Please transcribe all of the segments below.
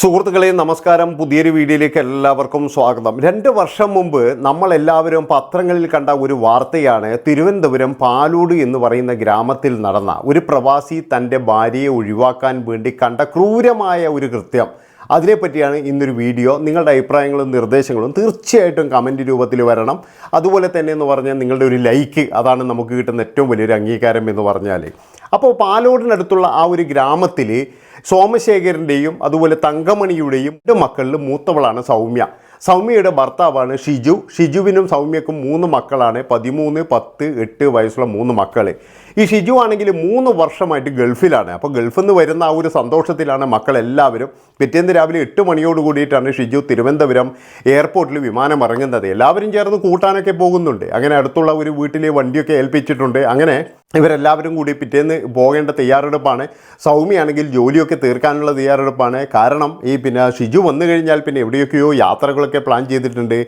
സുഹൃത്തുക്കളെ നമസ്കാരം. പുതിയൊരു വീഡിയോയിലേക്ക് എല്ലാവർക്കും സ്വാഗതം. രണ്ട് വർഷം മുമ്പ് നമ്മളെല്ലാവരും പത്രങ്ങളിൽ കണ്ട ഒരു വാർത്തയാണ് തിരുവനന്തപുരം പാലൂട് എന്ന് പറയുന്ന ഗ്രാമത്തിൽ നടന്ന ഒരു പ്രവാസി തന്റെ ഭാര്യയെ ഒഴിവാക്കാൻ വേണ്ടി കണ്ട ക്രൂരമായ ഒരു കൃത്യം. അതിനെപ്പറ്റിയാണ് ഇന്നൊരു വീഡിയോ. നിങ്ങളുടെ അഭിപ്രായങ്ങളും നിർദ്ദേശങ്ങളും തീർച്ചയായിട്ടും കമന്റ് രൂപത്തിൽ വരണം. അതുപോലെ തന്നെ എന്ന് പറഞ്ഞാൽ നിങ്ങളുടെ ഒരു ലൈക്ക് അതാണ് നമുക്ക് കിട്ടുന്ന ഏറ്റവും വലിയൊരു അംഗീകാരം എന്ന് പറഞ്ഞാൽ അപ്പോൾ പാലോടിനടുത്തുള്ള ആ ഒരു ഗ്രാമത്തിൽ സോമശേഖരന്റെയും അതുപോലെ തങ്കമണിയുടെയും മക്കളിൽ മൂത്തവളാണ് സൗമ്യ. സൗമ്യയുടെ ഭർത്താവാണ് ഷിജു. ഷിജുവിനും സൗമ്യക്കും മൂന്ന് മക്കളാണ്. പതിമൂന്ന് പത്ത് എട്ട് വയസ്സുള്ള മൂന്ന് മക്കൾ ഈ ഷിജു ആണെങ്കിൽ മൂന്ന് വർഷമായിട്ട് ഗൾഫിലാണ്. അപ്പോൾ ഗൾഫിൽ നിന്ന് വരുന്ന ആ ഒരു സന്തോഷത്തിലാണ് മക്കളെല്ലാവരും. പിറ്റേന്ന് രാവിലെ എട്ട് മണിയോട് കൂടിയിട്ടാണ് ഷിജു തിരുവനന്തപുരം എയർപോർട്ടിൽ വിമാനം ഇറങ്ങുന്നത്. എല്ലാവരും ചേർന്ന് കൂട്ടാനൊക്കെ പോകുന്നുണ്ട്. അങ്ങനെ അടുത്തുള്ള ഒരു വീട്ടിലെ വണ്ടിയൊക്കെ ഏൽപ്പിച്ചിട്ടുണ്ട്. അങ്ങനെ ഇവരെല്ലാവരും കൂടി പിറ്റേന്ന് പോകേണ്ട തയ്യാറെടുപ്പാണ്. സൗമ്യയാണെങ്കിൽ ജോലിയൊക്കെ തീർക്കാനുള്ള തയ്യാറെടുപ്പാണ്. കാരണം ഈ പിന്നെ ഷിജു വന്നു കഴിഞ്ഞാൽ പിന്നെ എവിടെയൊക്കെയോ യാത്രകളൊക്കെ പ്ലാൻ ചെയ്തിട്ടുണ്ട്.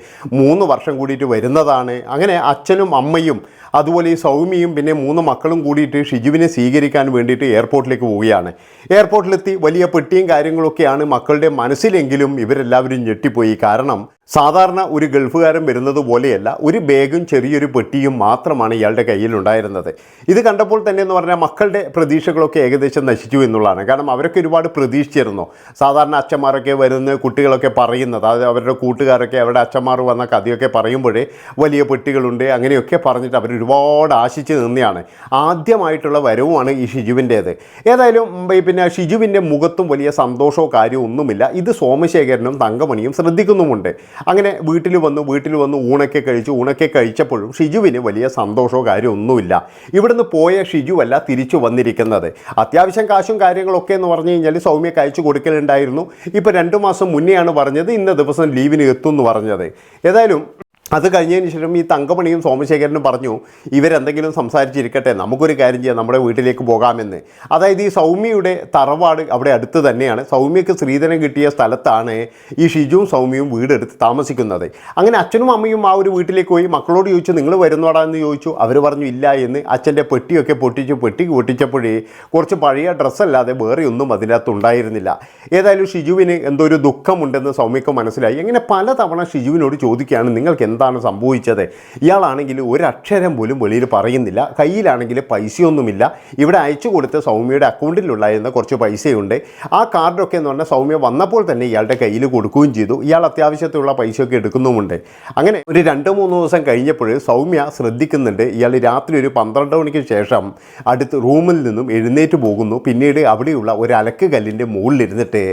മൂന്ന് വർഷം കൂടിയിട്ട് വരുന്നതാണ്. അങ്ങനെ അച്ഛനും അമ്മയും അതുപോലെ ഈ സൗമ്യയും പിന്നെ മൂന്ന് മക്കളും കൂടിയിട്ട് ഷിജുവിനെ സ്വീകരിക്കാൻ വേണ്ടിയിട്ട് എയർപോർട്ടിലേക്ക് പോവുകയാണ്. എയർപോർട്ടിലെത്തി വലിയ പെട്ടിയും കാര്യങ്ങളൊക്കെയാണ് മക്കളുടെ മനസ്സിലെങ്കിലും ഇവരെല്ലാവരും ഞെട്ടിപ്പോയി. കാരണം സാധാരണ ഒരു ഗൾഫുകാരൻ വരുന്നത് പോലെയല്ല ഒരു ബാഗും ചെറിയൊരു പെട്ടിയും മാത്രമാണ് ഇയാളുടെ കയ്യിലുണ്ടായിരുന്നത്. ഇത് കണ്ടപ്പോൾ തന്നെ എന്ന് പറഞ്ഞാൽ മക്കളുടെ പ്രതീക്ഷകളൊക്കെ ഏകദേശം നശിച്ചു എന്നുള്ളതാണ്. കാരണം അവരൊക്കെ ഒരുപാട് പ്രതീക്ഷിച്ചിരുന്നു. സാധാരണ അച്ഛന്മാരൊക്കെ വരുന്ന കുട്ടികളൊക്കെ പറയുന്നത് അത് അവരുടെ കൂട്ടുകാരൊക്കെ അവരുടെ അച്ഛന്മാർ വന്ന കഥയൊക്കെ പറയുമ്പോഴേ വലിയ പെട്ടികളുണ്ട് അങ്ങനെയൊക്കെ പറഞ്ഞിട്ട് അവർ ഒരുപാട് ആശിച്ച് നിന്നെയാണ്. ആദ്യമായിട്ടുള്ള വരവുമാണ് ഈ ഷിജുവിന്റേത്. ഏതായാലും പിന്നെ ഷിജുവിന്റെ മുഖത്തും വലിയ സന്തോഷമോ കാര്യമോ ഒന്നുമില്ല. ഇത് സോമശേഖരനും തങ്കമണിയും ശ്രദ്ധിക്കുന്നുമുണ്ട്. അങ്ങനെ വീട്ടിൽ വന്നു വീട്ടിൽ വന്ന് ഊണൊക്കെ കഴിച്ചു ഊണൊക്കെ കഴിച്ചപ്പോഴും ഷിജുവിന് വലിയ സന്തോഷമോ കാര്യമൊന്നുമില്ല. ഇവിടുന്ന് പോയ ഷിജുവല്ല തിരിച്ചു വന്നിരിക്കുന്നത്. അത്യാവശ്യം കാശും കാര്യങ്ങളൊക്കെ എന്ന് പറഞ്ഞു കഴിഞ്ഞാൽ സൗമ്യക്ക് അയച്ചു കൊടുക്കലുണ്ടായിരുന്നു. ഇപ്പോൾ രണ്ട് മാസം മുന്നെയാണ് പറഞ്ഞത് ഇന്ന ദിവസം ലീവിന് എത്തും എന്ന് പറഞ്ഞത്. ഏതായാലും അത് കഴിഞ്ഞതിന് ശേഷം ഈ തങ്കമണിയും സോമശേഖരനും പറഞ്ഞു ഇവരെന്തെങ്കിലും സംസാരിച്ചിരിക്കട്ടെ നമുക്കൊരു കാര്യം ചെയ്യാം നമ്മുടെ വീട്ടിലേക്ക് പോകാമെന്ന്. അതായത് ഈ സൗമ്യയുടെ തറവാട് അവിടെ അടുത്ത് തന്നെയാണ്. സൗമ്യക്ക് സ്ത്രീധനം കിട്ടിയ സ്ഥലത്താണ് ഈ ഷിജുവും സൗമ്യയും വീടെടുത്ത് താമസിക്കുന്നത്. അങ്ങനെ അച്ഛനും അമ്മയും ആ ഒരു വീട്ടിലേക്ക് പോയി മക്കളോട് ചോദിച്ചു നിങ്ങൾ വരുന്നോടാ? എന്ന് ചോദിച്ചു. അവർ പറഞ്ഞു ഇല്ല എന്ന്. അച്ഛന്റെ പെട്ടിയൊക്കെ പൊട്ടിച്ച് പെട്ടി പൊട്ടിച്ചപ്പോഴേ കുറച്ച് പഴയ ഡ്രസ്സല്ലാതെ വേറെ ഒന്നും അതിനകത്ത് ഉണ്ടായിരുന്നില്ല ഏതായാലും ഷിജുവിന് എന്തോ ഒരു ദുഃഖമുണ്ടെന്ന് സൗമ്യക്ക് മനസ്സിലായി. അങ്ങനെ പലതവണ ഷിജുവിനോട് ചോദിക്കുകയാണ് നിങ്ങൾക്ക് എന്താണ് സംഭവിച്ചത്? ഇയാളാണെങ്കിൽ ഒരക്ഷരം പോലും വെളിയിൽ പറയുന്നില്ല. കയ്യിലാണെങ്കിൽ പൈസയൊന്നുമില്ല. ഇവിടെ അയച്ചു കൊടുത്ത സൗമ്യയുടെ അക്കൗണ്ടിലുണ്ടായിരുന്ന കുറച്ച് പൈസയുണ്ട്. ആ കാർഡൊക്കെ എന്ന് പറഞ്ഞാൽ സൗമ്യ വന്നപ്പോൾ തന്നെ ഇയാളുടെ കയ്യിൽ കൊടുക്കുകയും ചെയ്തു. ഇയാൾ അത്യാവശ്യത്തിലുള്ള പൈസയൊക്കെ എടുക്കുന്നുമുണ്ട്. അങ്ങനെ ഒരു രണ്ട് മൂന്ന് ദിവസം കഴിഞ്ഞപ്പോൾ സൗമ്യ ശ്രദ്ധിക്കുന്നുണ്ട്. ഇയാൾ രാത്രി ഒരു പന്ത്രണ്ട് മണിക്ക് ശേഷം അടുത്ത് റൂമിൽ നിന്നും എഴുന്നേറ്റ് പോകുന്നു. പിന്നീട് അവിടെയുള്ള ഒരു അലക്ക് കല്ലിന്റെ മുകളിലിരുന്നിട്ട്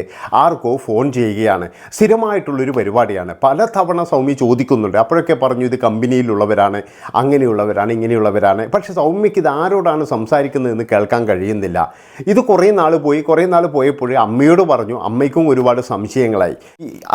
ആർക്കോ ഫോൺ ചെയ്യുകയാണ്. സ്ഥിരമായിട്ടുള്ളൊരു പരിപാടിയാണ്. പല തവണ സൗമ്യ ചോദിക്കുന്നുണ്ട്. അപ്പോഴൊക്കെ പറഞ്ഞു ഇത് കമ്പനിയിലുള്ളവരാണ് അങ്ങനെയുള്ളവരാണ് ഇങ്ങനെയുള്ളവരാണ്. പക്ഷേ സൗമ്യയ്ക്ക് ഇത് ആരോടാണ് സംസാരിക്കുന്നതെന്ന് കേൾക്കാൻ കഴിയുന്നില്ല. ഇത് കുറേ നാൾ പോയി കുറേ നാൾ പോയപ്പോഴേ അമ്മയോട് പറഞ്ഞു അമ്മയ്ക്കും ഒരുപാട് സംശയങ്ങളായി.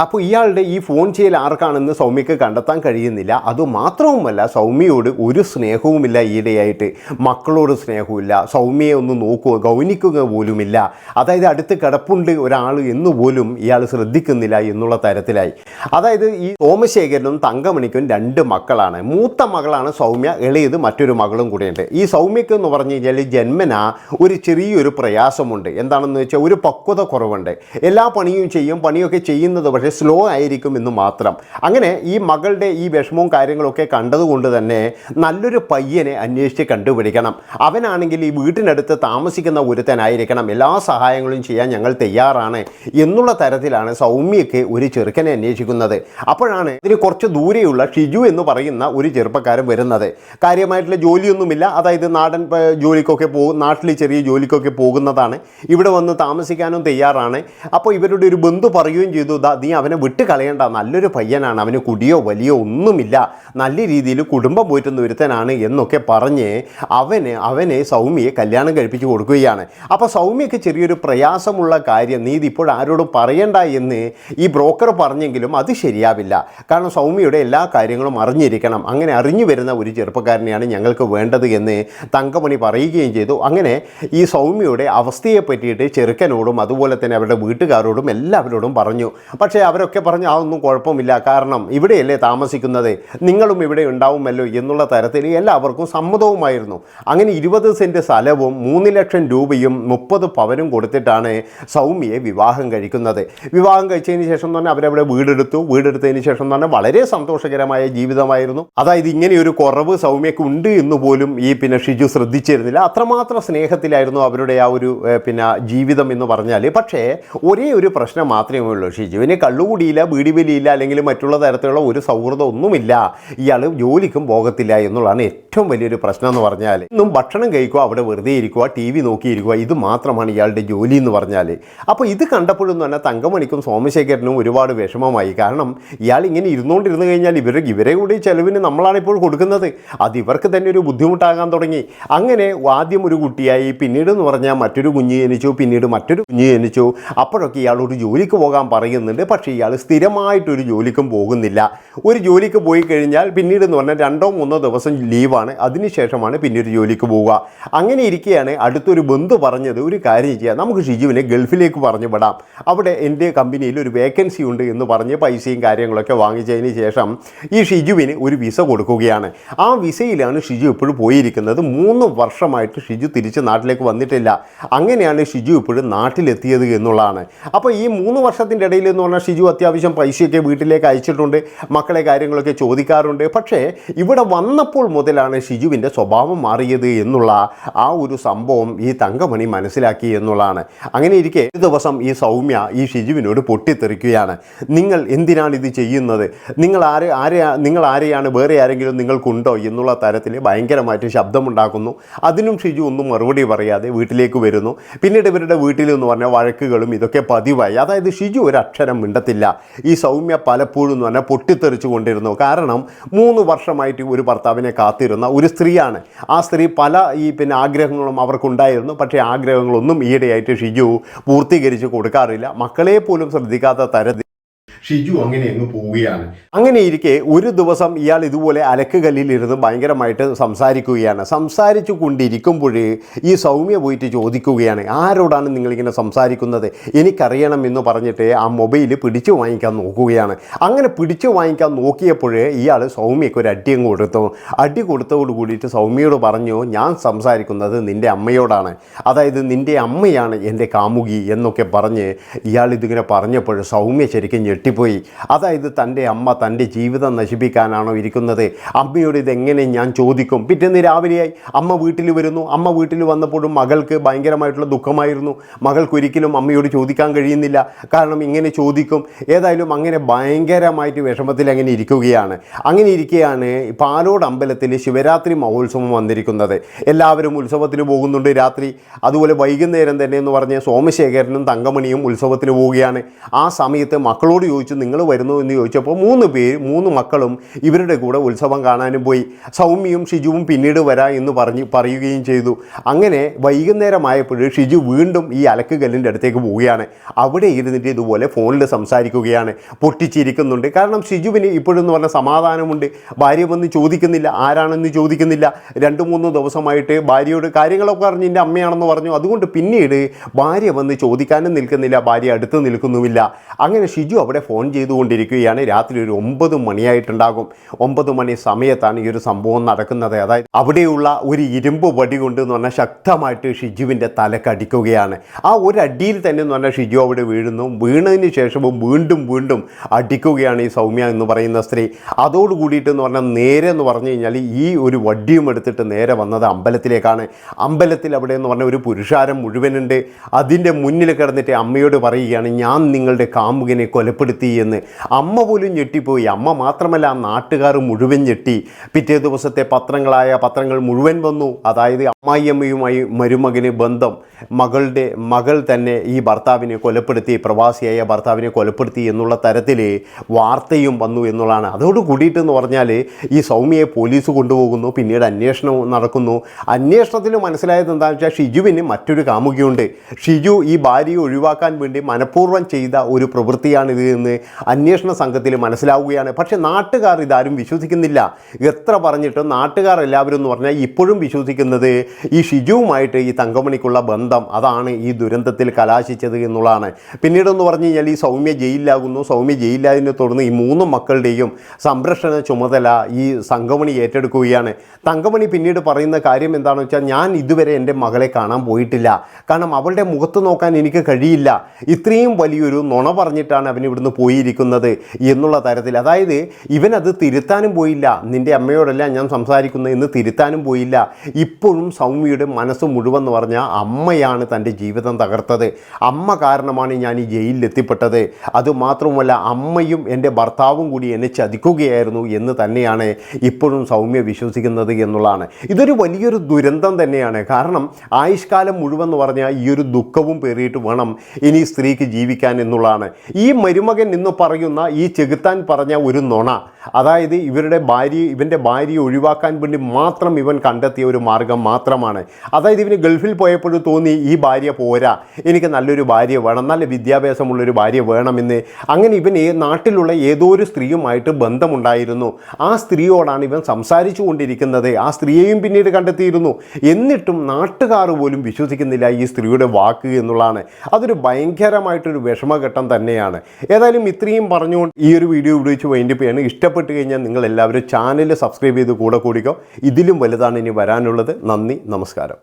അപ്പോൾ ഇയാളുടെ ഈ ഫോൺ ചെയ്യൽ ആർക്കാണെന്ന് സൗമ്യക്ക് കണ്ടെത്താൻ കഴിയുന്നില്ല. അതുമാത്രവുമല്ല സൗമ്യയോട് ഒരു സ്നേഹവുമില്ല ഈയിടെയായിട്ട്. മക്കളോട് സ്നേഹവുമില്ല. സൗമ്യയെ ഒന്ന് നോക്കുക ഗൗനിക്കുക പോലുമില്ല. അതായത് അടുത്ത് കിടപ്പുണ്ട് ഒരാൾ എന്ന് പോലും ഇയാൾ ശ്രദ്ധിക്കുന്നില്ല എന്നുള്ള തരത്തിലായി. അതായത് ഈ സോമശേഖരനും തങ്കമണിക്കും രണ്ട് മക്കളാണ്. മൂത്ത മകളാണ് സൗമ്യ എളിയത് മറ്റൊരു മകളും കൂടെയുണ്ട്. ഈ സൗമ്യക്ക് എന്ന് പറഞ്ഞു കഴിഞ്ഞാൽ ജന്മന ഒരു ചെറിയൊരു പ്രയാസമുണ്ട്. എന്താണെന്ന് വെച്ചാൽ ഒരു പക്വത കുറവുണ്ട്. എല്ലാ പണിയും ചെയ്യും പണിയൊക്കെ ചെയ്യുന്നത് പക്ഷേ സ്ലോ ആയിരിക്കും എന്ന് മാത്രം. അങ്ങനെ ഈ മകളുടെ ഈ വിഷമവും കാര്യങ്ങളൊക്കെ കണ്ടതുകൊണ്ട് തന്നെ നല്ലൊരു പയ്യനെ അന്വേഷിച്ച് കണ്ടുപിടിക്കണം. അവനാണെങ്കിൽ ഈ വീട്ടിനടുത്ത് താമസിക്കുന്ന ഒരുത്തനായിരിക്കണം. എല്ലാ സഹായങ്ങളും ചെയ്യാൻ ഞങ്ങൾ തയ്യാറാണ് എന്നുള്ള തരത്തിലാണ് സൗമ്യയ്ക്ക് ഒരു ചെറുക്കനെ അന്വേഷിക്കുന്നത്. അപ്പോഴാണ് ഇതിന് കുറച്ച് ദൂരെയുള്ള ഷിജു എന്ന് പറയുന്ന ഒരു ചെറുപ്പക്കാരൻ വരുന്നത്. കാര്യമായിട്ടുള്ള ജോലിയൊന്നുമില്ല. അതായത് നാടൻ ജോലിക്കൊക്കെ പോകും നാട്ടിൽ ചെറിയ ജോലിക്കൊക്കെ പോകുന്നതാണ്. ഇവിടെ വന്ന് താമസിക്കാനും തയ്യാറാണ്. അപ്പോൾ ഇവരുടെ ഒരു ബന്ധു പറയുകയും ചെയ്തു ദാ നീ അവനെ വിട്ട് കളയേണ്ട നല്ലൊരു പയ്യനാണ്. അവന് കുടിയോ വലിയോ ഒന്നുമില്ല. നല്ല രീതിയിൽ കുടുംബം പോറ്റുന്ന ഒരുത്തനാണ് എന്നൊക്കെ പറഞ്ഞ് അവന് അവനെ സൗമ്യയെ കല്യാണം കഴിപ്പിച്ച് കൊടുക്കുകയാണ്. അപ്പോൾ സൗമ്യക്ക് ചെറിയൊരു പ്രയാസമുള്ള കാര്യം നീ ഇതിപ്പോൾ ആരോടും പറയണ്ട എന്ന് ഈ ബ്രോക്കർ പറഞ്ഞെങ്കിലും അത് ശരിയാവില്ല. കാരണം സൗമ്യയുടെ എല്ലാ കാര്യങ്ങളും അറിഞ്ഞിരിക്കണം. അങ്ങനെ അറിഞ്ഞു വരുന്ന ഒരു ചെറുപ്പക്കാരനെയാണ് ഞങ്ങൾക്ക് വേണ്ടത് എന്ന് തങ്കമണി പറയുകയും ചെയ്തു. അങ്ങനെ ഈ സൗമ്യയുടെ അവസ്ഥയെ പറ്റിയിട്ട് ചെറുക്കനോടും അതുപോലെ തന്നെ അവരുടെ വീട്ടുകാരോടും എല്ലാവരോടും പറഞ്ഞു. പക്ഷേ അവരൊക്കെ പറഞ്ഞു അതൊന്നും കുഴപ്പമില്ല. കാരണം ഇവിടെയല്ലേ താമസിക്കുന്നത്. നിങ്ങളും ഇവിടെ ഉണ്ടാവുമല്ലോ എന്നുള്ള തരത്തിൽ എല്ലാവർക്കും സമ്മതവുമായിരുന്നു. അങ്ങനെ ഇരുപത് സെന്റ് സ്ഥലവും മൂന്ന് ലക്ഷം രൂപയും മുപ്പത് പവനും കൊടുത്തിട്ടാണ് സൗമ്യയെ വിവാഹം കഴിക്കുന്നത്. വിവാഹം കഴിച്ചതിന് ശേഷം തന്നെ അവരവിടെ വീടെടുത്തു. വീടെടുത്തതിന് ശേഷം തന്നെ വളരെ സന്തോഷകരമായ ജീവിതമായിരുന്നു. അതായത് ഇങ്ങനെ ഒരു കുറവ് സൗമ്യക്ക് ഉണ്ട് എന്ന് പോലും ഈ പിന്നെ ഷിജു ശ്രദ്ധിച്ചിരുന്നില്ല. അത്രമാത്രം സ്നേഹത്തിലായിരുന്നു അവരുടെ ആ ഒരു പിന്നെ ജീവിതം എന്ന് പറഞ്ഞാൽ പക്ഷേ ഒരേ ഒരു പ്രശ്നം മാത്രമേ ഉള്ളൂ ഷിജുവിന് കള്ളുകൂടിയില്ല ബീഡിവലിയില്ല അല്ലെങ്കിൽ മറ്റുള്ള തരത്തിലുള്ള ഒരു സൗഹൃദം ഒന്നുമില്ല. ഇയാൾ ജോലിക്കും പോകത്തില്ല എന്നുള്ളതാണ് ഏറ്റവും വലിയൊരു പ്രശ്നം എന്ന് പറഞ്ഞാൽ ഇന്നും ഭക്ഷണം കഴിക്കുക അവിടെ വെറുതെ ഇരിക്കുക ടി വി നോക്കിയിരിക്കുക ഇത് മാത്രമാണ് ഇയാളുടെ ജോലി എന്ന് പറഞ്ഞാൽ അപ്പോൾ ഇത് കണ്ടപ്പോഴും തന്നെ തങ്കമണിക്കും സോമശേഖരനും ഒരുപാട് വിഷമമായി. കാരണം ഇയാൾ ഇങ്ങനെ ഇരുന്നുകൊണ്ടിരുന്നു കഴിഞ്ഞാൽ ഇവർ ഇവരെ കൂടി ചെലവിന് നമ്മളാണിപ്പോൾ കൊടുക്കുന്നത്. അത് ഇവർക്ക് തന്നെ ഒരു ബുദ്ധിമുട്ടാകാൻ തുടങ്ങി. അങ്ങനെ ആദ്യം ഒരു കുട്ടിയായി പിന്നീട് എന്ന് പറഞ്ഞാൽ മറ്റൊരു കുഞ്ഞ് ജനിച്ചു പിന്നീട് മറ്റൊരു കുഞ്ഞ് ജനിച്ചു. അപ്പോഴൊക്കെ ഇയാളോട് ജോലിക്ക് പോകാൻ പറയുന്നുണ്ട്. പക്ഷേ ഇയാൾ സ്ഥിരമായിട്ടൊരു ജോലിക്കും പോകുന്നില്ല. ഒരു ജോലിക്ക് പോയി കഴിഞ്ഞാൽ പിന്നീട് എന്ന് പറഞ്ഞാൽ രണ്ടോ മൂന്നോ ദിവസം ലീവാണ്. അതിനുശേഷമാണ് പിന്നീട് ജോലിക്ക് പോവുക. അങ്ങനെ ഇരിക്കുകയാണ് അടുത്തൊരു ബന്ധു പറഞ്ഞത് ഒരു കാര്യം ചെയ്യാം. നമുക്ക് ഷിജുവിനെ ഗൾഫിലേക്ക് പറഞ്ഞു വിടാം. അവിടെ എന്റെ കമ്പനിയിൽ ഒരു വേക്കൻസി ഉണ്ട് എന്ന് പറഞ്ഞ് പൈസയും കാര്യങ്ങളൊക്കെ വാങ്ങിച്ചതിന് ശേഷം ഈ ഷിജുവിന് ഒരു വിസ കൊടുക്കുകയാണ്. ആ വിസയിലാണ് ഷിജു ഇപ്പോഴും പോയിരിക്കുന്നത്. മൂന്ന് വർഷമായിട്ട് ഷിജു തിരിച്ച് നാട്ടിലേക്ക് വന്നിട്ടില്ല. അങ്ങനെയാണ് ഷിജു ഇപ്പോഴും നാട്ടിലെത്തിയത് എന്നുള്ളതാണ്. അപ്പോൾ ഈ മൂന്ന് വർഷത്തിന്റെ ഇടയിൽ എന്ന് പറഞ്ഞാൽ ഷിജു അത്യാവശ്യം പൈസയൊക്കെ വീട്ടിലേക്ക് അയച്ചിട്ടുണ്ട്. മക്കളെ കാര്യങ്ങളൊക്കെ ചോദിക്കാറുണ്ട്. പക്ഷേ ഇവിടെ വന്നപ്പോൾ മുതലാണ് ഷിജുവിന്റെ സ്വഭാവം മാറിയത് എന്നുള്ള ആ ഒരു സംഭവം ഈ തങ്കമണി മനസ്സിലാക്കി എന്നുള്ളതാണ്. അങ്ങനെ ഇരിക്കെ ഒരു ദിവസം ഈ സൗമ്യ ഈ ഷിജുവിനോട് പൊട്ടിത്തെറിക്കുകയാണ്. നിങ്ങൾ എന്തിനാണ് ഇത് ചെയ്യുന്നത്? നിങ്ങൾ ആരെ ആരെ നിങ്ങൾ ആരെയാണ് വേറെ ആരെങ്കിലും നിങ്ങൾക്കുണ്ടോ എന്നുള്ള തരത്തിൽ ഭയങ്കരമായിട്ട് ശബ്ദമുണ്ടാക്കുന്നു. അതിനും ഷിജു ഒന്നും മറുപടി പറയാതെ വീട്ടിലേക്ക് വരുന്നു. പിന്നീട് ഇവരുടെ വീട്ടിൽ എന്ന് പറഞ്ഞാൽ വഴക്കുകളും ഇതൊക്കെ പതിവായി. അതായത് ഷിജു ഒരു അക്ഷരം മിണ്ടത്തില്ല. ഈ സൗമ്യ പലപ്പോഴും എന്ന് പറഞ്ഞാൽ പൊട്ടിത്തെറിച്ചു കൊണ്ടിരുന്നു. കാരണം മൂന്ന് വർഷമായിട്ട് ഒരു ഭർത്താവിനെ കാത്തിരുന്ന ഒരു സ്ത്രീയാണ്. ആ സ്ത്രീ പല ഈ പിന്നെ ആഗ്രഹങ്ങളും അവർക്കുണ്ടായിരുന്നു. പക്ഷേ ആഗ്രഹങ്ങളൊന്നും ഈയിടെയായിട്ട് ഷിജു പൂർത്തീകരിച്ച് കൊടുക്കാറില്ല. മക്കളെ പോലും ശ്രദ്ധിക്കാത്ത തരത്തിൽ ഷിജു അങ്ങനെ അങ്ങ് പോവുകയാണ്. അങ്ങനെ ഇരിക്കെ ഒരു ദിവസം ഇയാൾ ഇതുപോലെ അലക്കുകല്ലിൽ ഇരുന്ന് ഭയങ്കരമായിട്ട് സംസാരിക്കുകയാണ്. സംസാരിച്ചു കൊണ്ടിരിക്കുമ്പോഴേ ഈ സൗമ്യ പോയിട്ട് ചോദിക്കുകയാണ് ആരോടാണ് നിങ്ങളിങ്ങനെ സംസാരിക്കുന്നത്? എനിക്കറിയണം എന്ന് പറഞ്ഞിട്ട് ആ മൊബൈൽ പിടിച്ചു വാങ്ങിക്കാൻ നോക്കുകയാണ്. അങ്ങനെ പിടിച്ചു വാങ്ങിക്കാൻ നോക്കിയപ്പോൾ ഇയാൾ സൗമ്യക്ക് ഒരു അടി അങ്ങ് കൊടുത്തു. അടി കൊടുത്തോട് കൂടിയിട്ട് സൗമ്യയോട് പറഞ്ഞു ഞാൻ സംസാരിക്കുന്നത് നിന്റെ അമ്മയോടാണ്. അതായത് നിന്റെ അമ്മയാണ് എന്റെ കാമുകി എന്നൊക്കെ പറഞ്ഞ് ഇയാൾ ഇതിങ്ങനെ പറഞ്ഞപ്പോൾ സൗമ്യ ശരിക്കും ഞെട്ടിപ്പോയി അതായത് തന്റെ അമ്മ തന്റെ ജീവിതം നശിപ്പിക്കാനാണോ ഇരിക്കുന്നത്? അമ്മയോട് ഇതെങ്ങനെ ഞാൻ ചോദിക്കും? പിറ്റേന്ന് രാവിലെയായി അമ്മ വീട്ടിൽ വരുന്നു. അമ്മ വീട്ടിൽ വന്നപ്പോഴും മകൾക്ക് ഭയങ്കരമായിട്ടുള്ള ദുഃഖമായിരുന്നു. മകൾക്കൊരിക്കലും അമ്മയോട് ചോദിക്കാൻ കഴിയുന്നില്ല. കാരണം ഇങ്ങനെ ചോദിക്കും. ഏതായാലും അങ്ങനെ ഭയങ്കരമായിട്ട് വിഷമത്തിൽ അങ്ങനെ ഇരിക്കുകയാണ്. അങ്ങനെ ഇരിക്കുകയാണ് പാലോട് അമ്പലത്തിൽ ശിവരാത്രി മഹോത്സവം വന്നിരിക്കുന്നത്? എല്ലാവരും ഉത്സവത്തിന് പോകുന്നുണ്ട് രാത്രി. അതുപോലെ വൈകുന്നേരം തന്നെ എന്ന് പറഞ്ഞ് സോമശേഖരനും തങ്കമണിയും ഉത്സവത്തിന് പോവുകയാണ്. ആ സമയത്ത് മക്കളോട് ചോദിച്ചു നിങ്ങൾ വരുന്നു എന്ന് ചോദിച്ചപ്പോൾ മൂന്ന് പേര് മൂന്ന് മക്കളും ഇവരുടെ കൂടെ ഉത്സവം കാണാനും പോയി. സൗമ്യയും ഷിജുവും പിന്നീട് വരാം എന്ന് പറഞ്ഞ് പറയുകയും ചെയ്തു. അങ്ങനെ വൈകുന്നേരമായപ്പോൾ ഷിജു വീണ്ടും ഈ അലക്കുകല്ലിന്റെ അടുത്തേക്ക് പോവുകയാണ്. അവിടെ ഇരുന്നിട്ട് ഇതുപോലെ ഫോണിൽ സംസാരിക്കുകയാണ്. പൊട്ടിച്ചിരിക്കുന്നുണ്ട്. കാരണം ഷിജുവിന് ഇപ്പോഴെന്ന് പറഞ്ഞ സമാധാനമുണ്ട്. ഭാര്യ വന്ന് ചോദിക്കുന്നില്ല. ആരാണെന്ന് ചോദിക്കുന്നില്ല. രണ്ട് മൂന്ന് ദിവസമായിട്ട് ഭാര്യയോട് കാര്യങ്ങളൊക്കെ പറഞ്ഞ് എന്റെ അമ്മയാണെന്ന് പറഞ്ഞു. അതുകൊണ്ട് പിന്നീട് ഭാര്യ വന്ന് ചോദിക്കാനും നിൽക്കുന്നില്ല. ഭാര്യ അടുത്ത് നിൽക്കുന്നുമില്ല. അങ്ങനെ ഷിജു അവിടെ ഫോൺ ചെയ്തുകൊണ്ടിരിക്കുകയാണ്. രാത്രി ഒരു ഒമ്പത് മണിയായിട്ടുണ്ടാകും. ഒമ്പത് മണി സമയത്താണ് ഈ ഒരു സംഭവം നടക്കുന്നത്. അതായത് അവിടെയുള്ള ഒരു ഇരുമ്പ് വടി കൊണ്ട് എന്ന് പറഞ്ഞാൽ ശക്തമായിട്ട് ഷിജുവിന്റെ തലക്കടിക്കുകയാണ് ആ ഒരു അടിയിൽ തന്നെ എന്ന് പറഞ്ഞാൽ ഷിജു അവിടെ വീഴുന്നു. വീണതിന് ശേഷവും വീണ്ടും വീണ്ടും അടിക്കുകയാണ് ഈ സൗമ്യ എന്ന് പറയുന്ന സ്ത്രീ. അതോട് കൂടിയിട്ട് എന്ന് പറഞ്ഞാൽ നേരെ എന്ന് പറഞ്ഞു കഴിഞ്ഞാൽ ഈ ഒരു വടിയും എടുത്തിട്ട് നേരെ വന്നത് അമ്പലത്തിലേക്കാണ്. അമ്പലത്തിൽ അവിടെ എന്ന് പറഞ്ഞാൽ ഒരു പുരുഷാരം മുഴുവനുണ്ട്. അതിന്റെ മുന്നിൽ കിടന്നിട്ട് അമ്മയോട് പറയുകയാണ് ഞാൻ നിങ്ങളുടെ കാമുകനെ കൊലപ്പെടുത്തി എന്ന് അമ്മ പോലും ഞെട്ടിപ്പോയി. അമ്മ മാത്രമല്ല ആ നാട്ടുകാർ മുഴുവൻ ഞെട്ടി. പിറ്റേ ദിവസത്തെ പത്രങ്ങളായ പത്രങ്ങൾ മുഴുവൻ വന്നു. അതായത് അമ്മായിയമ്മയുമായി മരുമകന് ബന്ധം. മകളുടെ മകൾ തന്നെ ഈ ഭർത്താവിനെ കൊലപ്പെടുത്തി പ്രവാസിയായ ഭർത്താവിനെ കൊലപ്പെടുത്തി എന്നുള്ള തരത്തിൽ വാർത്തയും വന്നു എന്നുള്ളതാണ്. അതോട് കൂടിയിട്ടെന്ന് പറഞ്ഞാൽ ഈ സൗമ്യയെ പോലീസ് കൊണ്ടുപോകുന്നു പിന്നീട് അന്വേഷണം നടക്കുന്നു. അന്വേഷണത്തിൽ മനസ്സിലായത് എന്താണെന്ന് വെച്ചാൽ ഷിജുവിന് മറ്റൊരു കാമുകിയുണ്ട്. ഷിജു ഈ ഭാര്യയെ ഒഴിവാക്കാൻ വേണ്ടി മനഃപൂർവം ചെയ്ത ഒരു പ്രവൃത്തിയാണിത് എന്ന് എന്ന് അന്വേഷണ സംഘത്തിൽ മനസ്സിലാവുകയാണ്. പക്ഷേ നാട്ടുകാർ ഇതാരും വിശ്വസിക്കുന്നില്ല. എത്ര പറഞ്ഞിട്ടും നാട്ടുകാർ എല്ലാവരും എന്ന് പറഞ്ഞാൽ ഇപ്പോഴും വിശ്വസിക്കുന്നത് ഈ ഷിജുവുമായിട്ട് ഈ തങ്കമണിക്കുള്ള ബന്ധം അതാണ് ഈ ദുരന്തത്തിൽ കലാശിച്ചത് എന്നുള്ളതാണ്. പിന്നീടെന്ന് പറഞ്ഞു കഴിഞ്ഞാൽ ഈ സൗമ്യ ജയിലിലാകുന്നു. സൗമ്യ ജയിലിലായതിനെ തുടർന്ന് ഈ മൂന്ന് മക്കളുടെയും സംരക്ഷണ ചുമതല ഈ തങ്കമണി ഏറ്റെടുക്കുകയാണ്. തങ്കമണി പിന്നീട് പറയുന്ന കാര്യം എന്താണെന്ന് വെച്ചാൽ ഞാൻ ഇതുവരെ എന്റെ മകളെ കാണാൻ പോയിട്ടില്ല. കാരണം അവളുടെ മുഖത്ത് നോക്കാൻ എനിക്ക് കഴിയില്ല. ഇത്രയും വലിയൊരു നുണ പറഞ്ഞിട്ടാണ് അവൻ ഇവിടുന്ന് പോയിരിക്കുന്നത് എന്നുള്ള തരത്തിൽ. അതായത് ഇവനത് തിരുത്താനും പോയില്ല. നിന്റെ അമ്മയോടല്ല ഞാൻ സംസാരിക്കുന്നത് എന്ന് തിരുത്താനും പോയില്ല. ഇപ്പോഴും സൗമ്യയുടെ മനസ്സ് മുഴുവൻ എന്ന് പറഞ്ഞാൽ അമ്മയാണ് തന്റെ ജീവിതം തകർത്തത്. അമ്മ കാരണമാണ് ഞാൻ ഈ ജയിലിലെത്തിപ്പെട്ടത്. അതുമാത്രമല്ല അമ്മയും എന്റെ ഭർത്താവും കൂടി എന്നെ ചതിക്കുകയായിരുന്നു എന്ന് തന്നെയാണ് ഇപ്പോഴും സൗമ്യ വിശ്വസിക്കുന്നത് എന്നുള്ളതാണ്. ഇതൊരു വലിയൊരു ദുരന്തം തന്നെയാണ്. കാരണം ആയുഷ്കാലം മുഴുവൻ എന്ന് പറഞ്ഞാൽ ഈ ഒരു ദുഃഖവും പേറിയിട്ട് വേണം ഇനി സ്ത്രീക്ക് ജീവിക്കാൻ എന്നുള്ളതാണ്. ഈ മരുമകൻ എന്ന് പറയുന്ന ഈ ചെകുത്താൻ പറഞ്ഞ ഒരു നുണ. അതായത് ഇവരുടെ ഭാര്യ ഇവന്റെ ഭാര്യയെ ഒഴിവാക്കാൻ വേണ്ടി മാത്രം ഇവൻ കണ്ടെത്തിയ ഒരു മാർഗം മാത്രമാണ്. അതായത് ഇവന് ഗൾഫിൽ പോയപ്പോഴും തോന്നി ഈ ഭാര്യ പോരാ. എനിക്ക് നല്ലൊരു ഭാര്യ വേണം. നല്ല വിദ്യാഭ്യാസമുള്ളൊരു ഭാര്യ വേണമെന്ന്. അങ്ങനെ ഇവൻ നാട്ടിലുള്ള ഏതോ ഒരു സ്ത്രീയുമായിട്ട് ബന്ധമുണ്ടായിരുന്നു. ആ സ്ത്രീയോടാണ് ഇവൻ സംസാരിച്ചു കൊണ്ടിരിക്കുന്നത് ആ സ്ത്രീയെയും പിന്നീട് കണ്ടെത്തിയിരുന്നു. എന്നിട്ടും നാട്ടുകാർ പോലും വിശ്വസിക്കുന്നില്ല ഈ സ്ത്രീയുടെ വാക്ക് എന്നുള്ളതാണ്. അതൊരു ഭയങ്കരമായിട്ടൊരു വിഷമഘട്ടം തന്നെയാണ്. ഏതായാലും ഇത്രയും പറഞ്ഞുകൊണ്ട് ഈ ഒരു വീഡിയോ ഇവിടെ വെച്ച് വേണ്ടിപ്പോയാണ് ഇഷ്ടപ്പെട്ട് കഴിഞ്ഞാൽ നിങ്ങൾ എല്ലാവരും ചാനൽ സബ്സ്ക്രൈബ് ചെയ്ത് കൂടെ കൂടിക്കോ. ഇതിലും വലുതാണ് ഇനി വരാനുള്ളത്. നന്ദി നമസ്കാരം.